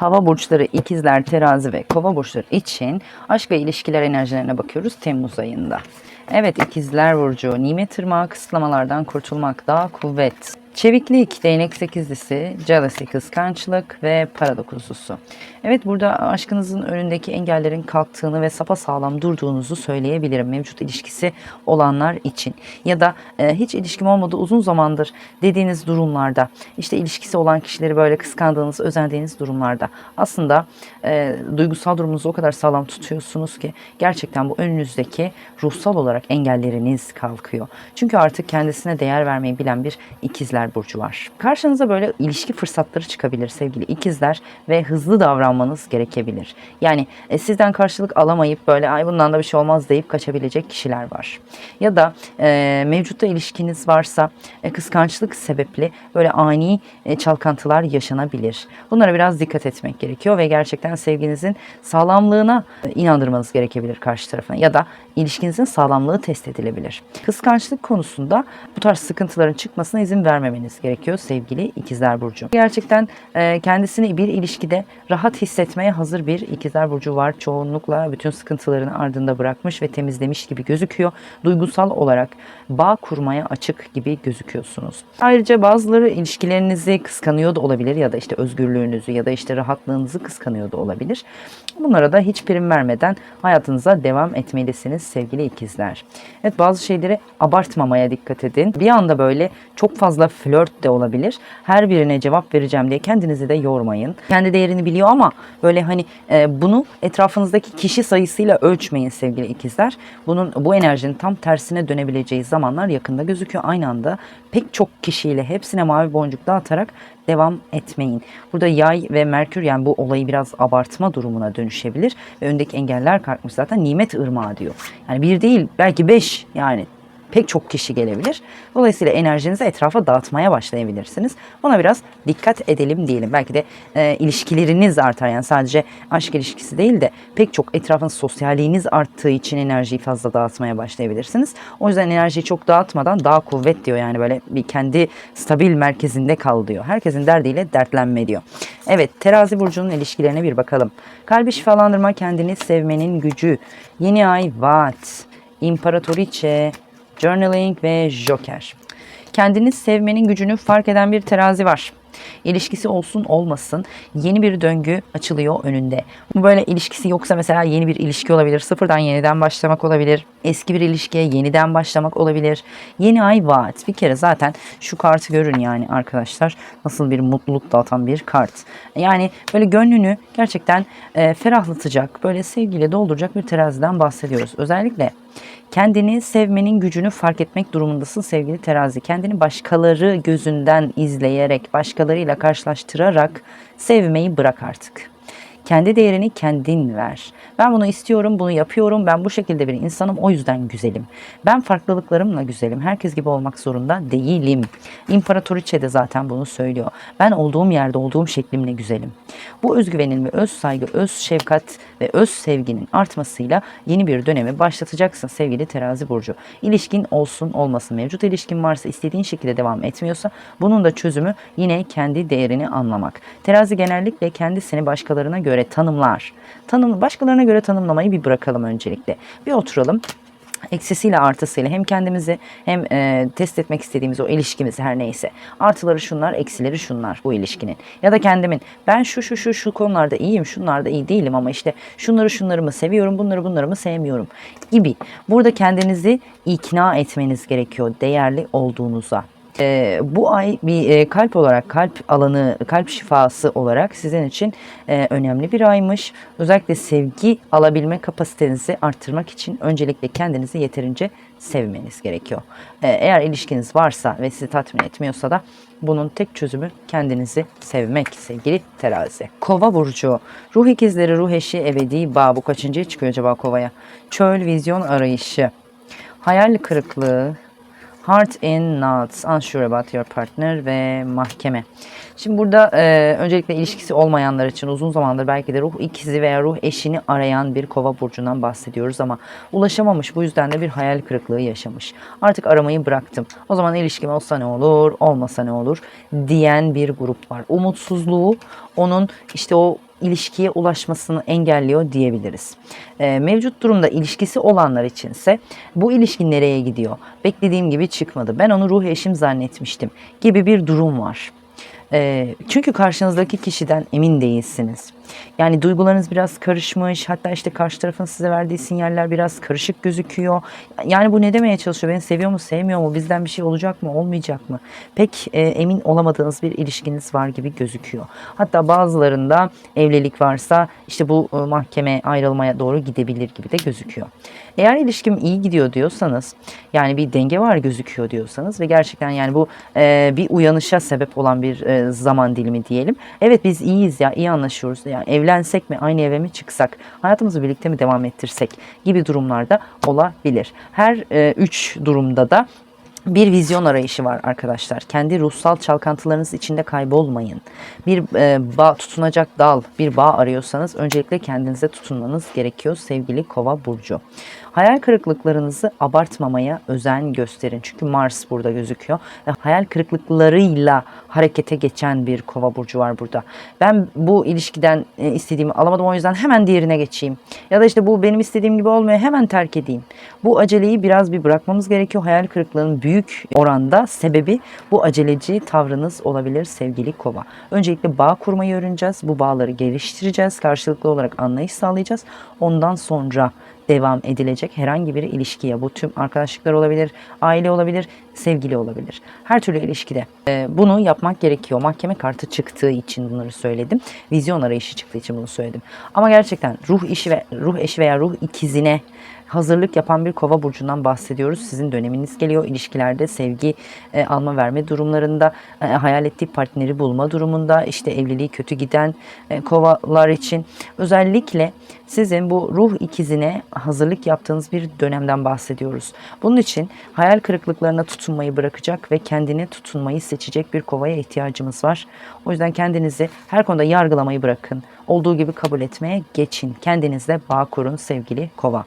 hava burçları ikizler, terazi ve kova burçları için aşk ve ilişkiler enerjilerine bakıyoruz Temmuz ayında. Evet ikizler burcu, nimet tırmağı kısıtlamalardan kurtulmak, daha kuvvet, çeviklik, değnek sekizlisi, jealousy kıskançlık ve para dokuzlusu. Evet burada aşkınızın önündeki engellerin kalktığını ve sapa sağlam durduğunuzu söyleyebilirim mevcut ilişkisi olanlar için. Ya da e, hiç ilişkim olmadı uzun zamandır dediğiniz durumlarda işte ilişkisi olan kişileri böyle kıskandığınız, özendiğiniz durumlarda aslında e, duygusal durumunuzu o kadar sağlam tutuyorsunuz ki gerçekten bu önünüzdeki ruhsal olarak engelleriniz kalkıyor. Çünkü artık kendisine değer vermeyi bilen bir ikizler burcu var. Karşınıza böyle ilişki fırsatları çıkabilir sevgili ikizler ve hızlı davranmanız gerekebilir. Yani e, sizden karşılık alamayıp böyle ay bundan da bir şey olmaz deyip kaçabilecek kişiler var. Ya da e, mevcutta ilişkiniz varsa e, kıskançlık sebepli böyle ani e, çalkantılar yaşanabilir. Bunlara biraz dikkat etmek gerekiyor ve gerçekten sevginizin sağlamlığına e, inandırmanız gerekebilir karşı tarafına ya da ilişkinizin sağlamlığı test edilebilir. Kıskançlık konusunda bu tarz sıkıntıların çıkmasına izin vermemeniz gerekiyor sevgili ikizler burcu. Gerçekten e, kendisini bir ilişkide rahat hissetmeye hazır bir ikizler burcu var. Çoğunlukla bütün sıkıntılarını ardında bırakmış ve temizlemiş gibi gözüküyor. Duygusal olarak bağ kurmaya açık gibi gözüküyorsunuz. Ayrıca bazıları ilişkilerinizi kıskanıyor da olabilir ya da işte özgürlüğünüzü ya da işte rahatlığınızı kıskanıyor da olabilir. Bunlara da hiç prim vermeden hayatınıza devam etmelisiniz sevgili ikizler. Evet bazı şeyleri abartmamaya dikkat edin. Bir anda böyle çok fazla flört de olabilir. Her birine cevap vereceğim diye kendinizi de yormayın. Kendi değerini biliyor ama böyle hani e, bunu etrafınızdaki kişi sayısıyla ölçmeyin sevgili ikizler. Bunun bu enerjinin tam tersine dönebileceği zamanlar yakında gözüküyor. Aynı anda pek çok kişiyle hepsine mavi boncuk dağıtarak devam etmeyin. Burada yay ve merkür yani bu olayı biraz abartma durumuna dönüşebilir. Ve öndeki engeller kalkmış zaten nimet ırmağı diyor. Yani bir değil belki beş yani pek çok kişi gelebilir. Dolayısıyla enerjinizi etrafa dağıtmaya başlayabilirsiniz. Ona biraz dikkat edelim diyelim. Belki de e, ilişkileriniz artar. Yani sadece aşk ilişkisi değil de pek çok etrafın sosyalliğiniz arttığı için enerjiyi fazla dağıtmaya başlayabilirsiniz. O yüzden enerjiyi çok dağıtmadan daha kuvvet diyor. Yani böyle bir kendi stabil merkezinde kal diyor. Herkesin derdiyle dertlenme diyor. Evet terazi burcunun ilişkilerine bir bakalım. Kalbi şifalandırma kendini sevmenin gücü. Yeni ay vaat. İmparatoriçe, journaling ve joker. Kendini sevmenin gücünü fark eden bir terazi var. İlişkisi olsun olmasın yeni bir döngü açılıyor önünde. Bu böyle ilişkisi yoksa mesela yeni bir ilişki olabilir. Sıfırdan yeniden başlamak olabilir. Eski bir ilişkiye yeniden başlamak olabilir. Yeni ay vaat. Bir kere zaten şu kartı görün yani arkadaşlar. Nasıl bir mutluluk dağıtan bir kart. Yani böyle gönlünü gerçekten e, ferahlatacak, böyle sevgiyle dolduracak bir teraziden bahsediyoruz. Özellikle kendini sevmenin gücünü fark etmek durumundasın sevgili terazi. Kendini başkaları gözünden izleyerek, başkalarıyla karşılaştırarak sevmeyi bırak artık. Kendi değerini kendin ver. Ben bunu istiyorum, bunu yapıyorum. Ben bu şekilde bir insanım. O yüzden güzelim. Ben farklılıklarımla güzelim. Herkes gibi olmak zorunda değilim. İmparatoriçe de zaten bunu söylüyor. Ben olduğum yerde olduğum şeklimle güzelim. Bu özgüvenin ve öz saygı, öz şefkat ve öz sevginin artmasıyla yeni bir dönemi başlatacaksın sevgili terazi burcu. İlişkin olsun olmasın. Mevcut ilişkin varsa istediğin şekilde devam etmiyorsa bunun da çözümü yine kendi değerini anlamak. Terazi genellikle kendisini başkalarına göre tanımlar. Tanım, başkalarına göre tanımlamayı bir bırakalım öncelikle. Bir oturalım eksisiyle artısıyla hem kendimizi hem e, test etmek istediğimiz o ilişkimizi her neyse. Artıları şunlar, eksileri şunlar bu ilişkinin. Ya da kendimin ben şu şu şu şu konularda iyiyim, şunlarda iyi değilim ama işte şunları şunları mı seviyorum, bunları bunları mı sevmiyorum gibi. Burada kendinizi ikna etmeniz gerekiyor değerli olduğunuza. Ee, bu ay bir e, kalp olarak kalp alanı kalp şifası olarak sizin için e, önemli bir aymış. Özellikle sevgi alabilme kapasitenizi arttırmak için öncelikle kendinizi yeterince sevmeniz gerekiyor. Ee, eğer ilişkiniz varsa ve sizi tatmin etmiyorsa da bunun tek çözümü kendinizi sevmek sevgili terazi. Kova burcu. Ruh ikizleri, ruh eşi, ebedi bağ. Bu kaçıncıya çıkıyor acaba kovaya? Çöl, vizyon arayışı. Hayal kırıklığı, Heart in Knots, Unsure About Your Partner ve Mahkeme. Şimdi burada e, öncelikle ilişkisi olmayanlar için uzun zamandır belki de ruh ikizi veya ruh eşini arayan bir kova burcundan bahsediyoruz ama ulaşamamış bu yüzden de bir hayal kırıklığı yaşamış. Artık aramayı bıraktım. O zaman ilişkim olsa ne olur, olmasa ne olur diyen bir grup var. Umutsuzluğu onun işte o ilişkiye ulaşmasını engelliyor diyebiliriz. Ee, mevcut durumda ilişkisi olanlar içinse bu ilişki nereye gidiyor? Beklediğim gibi çıkmadı. Ben onu ruh eşim zannetmiştim gibi bir durum var. Ee, çünkü karşınızdaki kişiden emin değilsiniz. Yani duygularınız biraz karışmış. Hatta işte karşı tarafın size verdiği sinyaller biraz karışık gözüküyor. Yani bu ne demeye çalışıyor? Beni seviyor mu, sevmiyor mu? Bizden bir şey olacak mı, olmayacak mı? Pek e, emin olamadığınız bir ilişkiniz var gibi gözüküyor. Hatta bazılarında evlilik varsa işte bu e, mahkeme ayrılmaya doğru gidebilir gibi de gözüküyor. Eğer ilişkim iyi gidiyor diyorsanız, yani bir denge var gözüküyor diyorsanız ve gerçekten yani bu e, bir uyanışa sebep olan bir e, zaman dilimi diyelim. Evet biz iyiyiz ya, iyi anlaşıyoruz. Yani evlensek mi, aynı eve mi çıksak, hayatımızı birlikte mi devam ettirsek gibi durumlarda olabilir. Her e, üç durumda da bir vizyon arayışı var arkadaşlar. Kendi ruhsal çalkantılarınız içinde kaybolmayın. Bir e, bağ tutunacak dal, bir bağ arıyorsanız öncelikle kendinize tutunmanız gerekiyor sevgili Kova burcu. Hayal kırıklıklarınızı abartmamaya özen gösterin. Çünkü Mars burada gözüküyor. Ve hayal kırıklıklarıyla harekete geçen bir Kova burcu var burada. Ben bu ilişkiden e, istediğimi alamadım o yüzden hemen diğerine geçeyim. Ya da işte bu benim istediğim gibi olmuyor hemen terk edeyim. Bu aceleyi biraz bir bırakmamız gerekiyor. Hayal kırıklığının büyük oranda sebebi bu aceleci tavrınız olabilir sevgili kova. Öncelikle bağ kurmayı öğreneceğiz. Bu bağları geliştireceğiz. Karşılıklı olarak anlayış sağlayacağız. Ondan sonra devam edilecek herhangi bir ilişkiye. Bu tüm arkadaşlıklar olabilir, aile olabilir, sevgili olabilir. Her türlü ilişkide e, bunu yapmak gerekiyor. Mahkeme kartı çıktığı için bunları söyledim. Vizyon arayışı çıktığı için bunu söyledim. Ama gerçekten ruh işi ve ruh eşi veya ruh ikizine hazırlık yapan bir kova burcundan bahsediyoruz. Sizin döneminiz geliyor. İlişkilerde sevgi e, alma verme durumlarında, e, hayal ettiği partneri bulma durumunda, işte evliliği kötü giden e, kovalar için özellikle sizin bu ruh ikizine hazırlık yaptığınız bir dönemden bahsediyoruz. Bunun için hayal kırıklıklarına tutunmayı bırakacak ve kendine tutunmayı seçecek bir kovaya ihtiyacımız var. O yüzden kendinizi her konuda yargılamayı bırakın. Olduğu gibi kabul etmeye geçin. Kendinizle bağ kurun sevgili kova.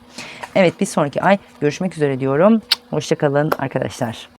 Evet bir sonraki ay görüşmek üzere diyorum. Hoşçakalın arkadaşlar.